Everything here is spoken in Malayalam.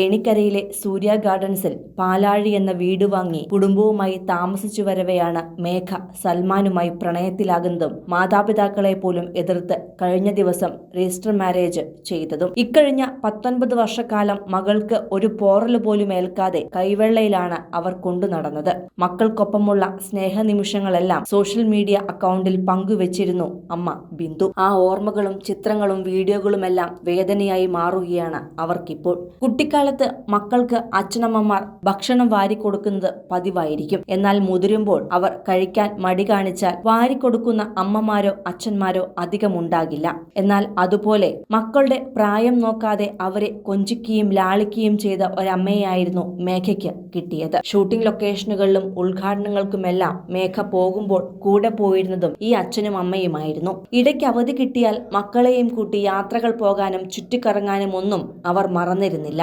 ഏണിക്കരയിലെ സൂര്യ ഗാർഡൻസിൽ പാലാഴി എന്ന വീട് വാങ്ങി കുടുംബവുമായി താമസിച്ചു വരവെയാണ് മേഘ സൽമാനുമായി പ്രണയത്തിലാകുന്നതും മാതാപിതാക്കളെ പോലും എതിർത്ത് കഴിഞ്ഞ ദിവസം രജിസ്റ്റർ മാരേജ് ചെയ്തതും. ഇക്കഴിഞ്ഞ പത്തൊൻപത് വർഷക്കാലം മകൾക്ക് ഒരു പോറൽ പോലും ഏൽക്കാതെ കൈവെള്ളയിലാണ് അവർ കൊണ്ടു നടന്നത്. മക്കൾക്കൊപ്പമുള്ള സ്നേഹനിമിഷങ്ങളെല്ലാം സോഷ്യൽ മീഡിയ അക്കൗണ്ടിൽ പങ്കുവച്ചിരുന്നു അമ്മ ബിന്ദു. ആ ഓർമ്മകളും ചിത്രങ്ങളും വീഡിയോകളുമെല്ലാം വേദനയായി മാറുകയാണ് അവർക്കിപ്പോൾ. കുട്ടിക്കാലത്ത് മക്കൾക്ക് അച്ഛനമ്മമാർ ഭക്ഷണം വാരി കൊടുക്കുന്നത് പതിവായിരിക്കും. എന്നാൽ മുതിരുമ്പോൾ അവർ കഴിക്കാൻ മടി കാണിച്ചാൽ വാരി കൊടുക്കുന്ന അമ്മമാരോ അച്ഛന്മാരോ അധികം ഉണ്ടാകില്ല എന്നാൽ അതുപോലെ മക്കളുടെ പ്രായം നോക്കാതെ അവരെ കൊഞ്ചിക്കുകയും ലാളിക്കുകയും ചെയ്ത ഒരമ്മയായിരുന്നു മേഘയ്ക്ക് കിട്ടിയത്. ഷൂട്ടിംഗ് ലൊക്കേഷനുകളിലും ഉദ്ഘാടനങ്ങൾക്കുമെല്ലാം മേഘ പോകുമ്പോൾ കൂടെ പോയിരുന്നതും ഈ അച്ഛനും അമ്മയുമായിരുന്നു. ഇടയ്ക്ക് അവധി കിട്ടിയാൽ മക്കളെയും കൂട്ടി യാത്രകൾ പോകാനും ചുറ്റിക്കറങ്ങാനും ഒന്നും അവർ മറന്നിരുന്നില്ല.